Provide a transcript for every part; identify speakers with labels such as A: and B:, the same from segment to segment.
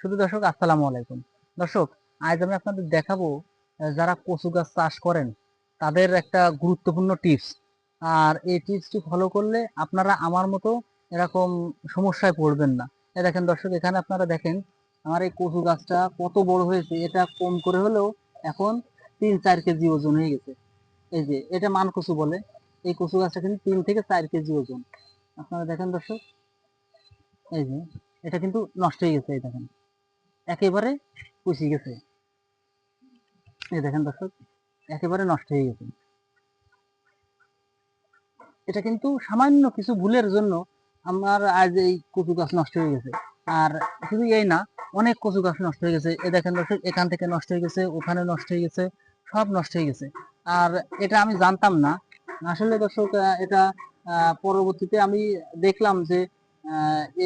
A: শুধু দর্শক, আসসালামু আলাইকুম। দর্শক, আজ আমি আপনাদের দেখাবো যারা কচু গাছ চাষ করেন, তাদের একটা গুরুত্বপূর্ণ টিপস আর এই টিপসটি ফলো করলে আপনারা আমার মতো এরকম সমস্যায় পড়বেন না। এই দেখেন দর্শক, এখানে আপনারা দেখেন, আমার এই কচু গাছটা কত বড় হয়েছে, এটা কম করে হলেও এখন তিন চার কেজি ওজন হয়ে গেছে। এই যে, এটা মান কচু বলে, এই কচু গাছটা কিন্তু তিন থেকে চার কেজি ওজন। আপনারা দেখেন দর্শক, এই যে, এটা কিন্তু নষ্ট হয়ে গেছে, এই দেখেন। একেবারে পুষি গেছে। এই দেখেন দর্শক, একেবারে নষ্ট হয়ে গেছে। এটা কিন্তু সামান্য কিছু ভুলের জন্য আমার আজ এই কচু গাছ নষ্ট হয়ে গেছে। আর শুধু এই না, অনেক কচু গাছ নষ্ট হয়ে গেছে। এই দেখেন দর্শক, এখান থেকে নষ্ট হয়ে গেছে, ওখানে নষ্ট হয়ে গেছে, সব নষ্ট হয়ে গেছে। আর এটা আমি জানতাম না। আসলে দর্শক এটা পরবর্তীতে আমি দেখলাম যে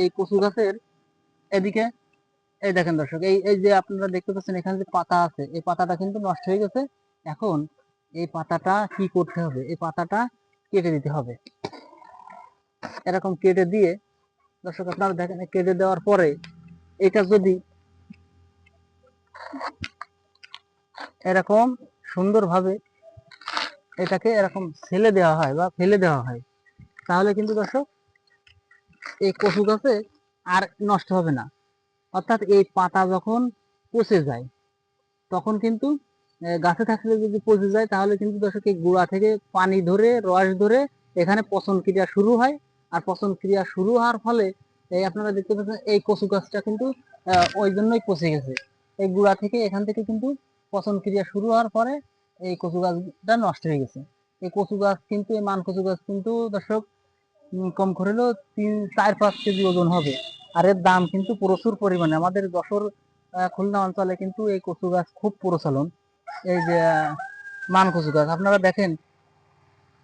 A: এই কচু গাছের এদিকে এই দেখেন দর্শক, এই এই যে আপনারা দেখতে পাচ্ছেন এখানে যে পাতা আছে, এই পাতাটা কিন্তু নষ্ট হয়ে গেছে। এখন এই পাতাটা কি করতে হবে? এই পাতাটা কেটে দিতে হবে। এরকম কেটে দিয়ে, দর্শক আপনারা দেখেন, কেটে দেওয়ার পরে এটা যদি এরকম সুন্দরভাবে এটাকে এরকম ছেলে দেওয়া হয় বা ফেলে দেওয়া হয়, তাহলে কিন্তু দর্শক এই কচু গাছে আর নষ্ট হবে না। অর্থাৎ এই পাতা যখন পচে যায়, তখন কিন্তু গাছে থাকলে যদি পচে যায়, তাহলে কিন্তু দর্শক এই গোড়া থেকে পানি ধরে, রস ধরে এখানে পচন ক্রিয়া শুরু হয়। আর পচন ক্রিয়া শুরু হওয়ার ফলে, এই আপনারা দেখতে পাচ্ছেন, এই কচু গাছটা কিন্তু ওই জন্যই পচে গেছে। এই গুড়া থেকে এখান থেকে কিন্তু পচন ক্রিয়া শুরু হওয়ার পরে এই কচু গাছটা নষ্ট হয়ে গেছে। এই কচু গাছ কিন্তু, এই মান কচু গাছ কিন্তু দর্শক কম করে হলেও তিন, চার, পাঁচ কেজি ওজন হবে। আর এর দাম কিন্তু প্রচুর পরিমাণে। আমাদের যশোর খুলনা অঞ্চলে কিন্তু এই কচু গাছ খুব প্রচলন। এই যে মান কচু গাছ। আপনারা দেখেন,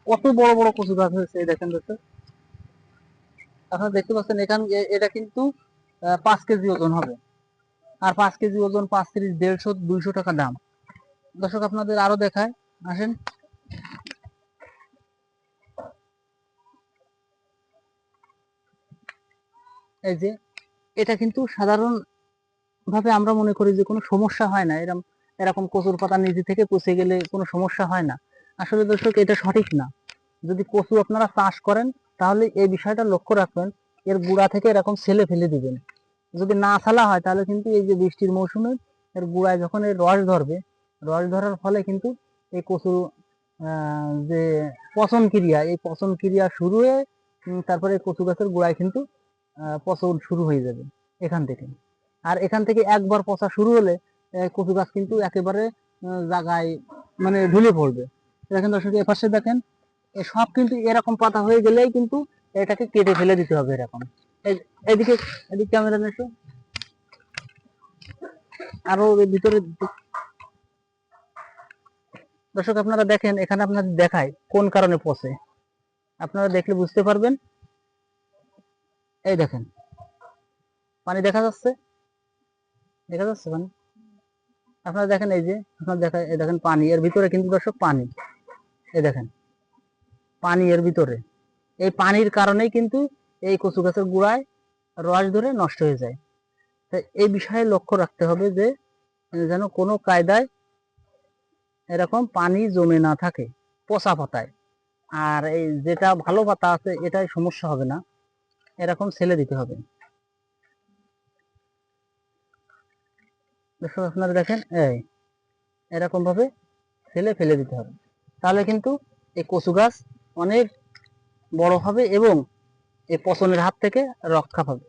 A: কত বড় বড় কচু গাছ হয়েছে দেখেন দর্শক। আপনারা দেখতে পাচ্ছেন এখান এটা কিন্তু পাঁচ কেজি ওজন হবে। আর পাঁচ কেজি ওজন পাঁচ তিরিশ, দেড়শো, দুইশো টাকা দাম। দর্শক, আপনাদের আরও দেখায়। আসেন। এই যে এটা কিন্তু সাধারণ ভাবে আমরা মনে করি যে কোনো সমস্যা হয় না। এরকম এরকম কচুর পাতা নিজে থেকে পচে গেলে কোনো সমস্যা হয় না। আসলে দর্শক, এটা সঠিক না। যদি কচু আপনারা চাষ করেন, তাহলে এই বিষয়টা লক্ষ্য রাখবেন, এর গুড়া থেকে এরকম ছেলে ফেলে দিবেন। যদি না ফেলা হয়, তাহলে কিন্তু এই যে বৃষ্টির মৌসুমে এর গুড়ায় যখন এর রস ধরবে, রস ধরার ফলে কিন্তু এই কচুর যে পচন ক্রিয়া, এই পচন ক্রিয়া শুরু হয়ে তারপরে কচু গাছের গোড়ায় কিন্তু পচন শুরু হয়ে যাবে এখান থেকে। আর এখান থেকে একবার পচা শুরু হলে কচু গাছ কিন্তু একেবারে জায়গায় মানে ঢুলে পড়বে। দেখেন দর্শক এপাশে দেখেন সব কিন্তু এরকম পাতা হয়ে গেলেই কিন্তু এটাকে কেটে ফেলে দিতে হবে এরকম। এদিকে এদিকে ক্যামেরা এসো আরও ভিতরে দর্শক, আপনারা দেখেন, এখানে আপনাদের দেখায় কোন কারণে পচে। আপনারা দেখলে বুঝতে পারবেন এই দেখেন। পানি দেখা যাচ্ছে? দেখা যাচ্ছে পানি? আপনারা দেখেন এই যে, আপনারা দেখা, এই দেখেন পানি। এর ভিতরে কিন্তু দর্শক পানি। এই দেখেন, পানি এর ভিতরে। এই পানির কারণেই কিন্তু এই কচু গাছের গুড়ায় রস ধরে নষ্ট হয়ে যায়। তাই এই বিষয়ে লক্ষ্য রাখতে হবে যে, যেন কোনো কায়দায় এরকম পানি জমে না থাকে, পচা পাতায়। আর এই যেটা ভালো পাতা আছে, এটাই সমস্যা হবে না। এরকম ছেলে দিতে হবে। আপনারা দেখেন, এই এরকম ভাবে ছেলে ফেলে দিতে হবে। তাহলে কিন্তু এই কচু গাছ অনেক বড় হবে এবং এই পচনের হাত থেকে রক্ষা পাবে।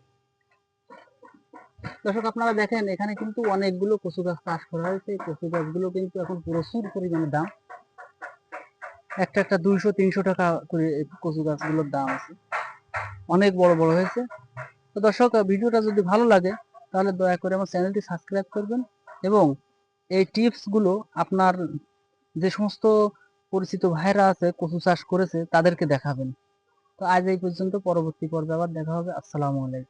A: দর্শক, আপনারা দেখেন, এখানে কিন্তু অনেকগুলো কচু গাছ চাষ করা হয়েছে। কচু গাছগুলো কিন্তু এখন প্রচুর পরিমাণে দাম। একটা একটা দুইশো, তিনশো টাকা করে কচু গাছগুলোর দাম আছে। অনেক বড় বড় হয়েছে। তো দর্শক, ভিডিওটা যদি ভালো লাগে, তাহলে দয়া করে আমার চ্যানেলটি সাবস্ক্রাইব করবেন এবং এই টিপসগুলো আপনার যে সমস্ত পরিচিত ভাইরা আছে, কচু চাষ করেছে, তাদেরকে দেখাবেন। তো আজ এই পর্যন্ত, পরবর্তী পর্বে আবার দেখা হবে। আসসালামু আলাইকুম।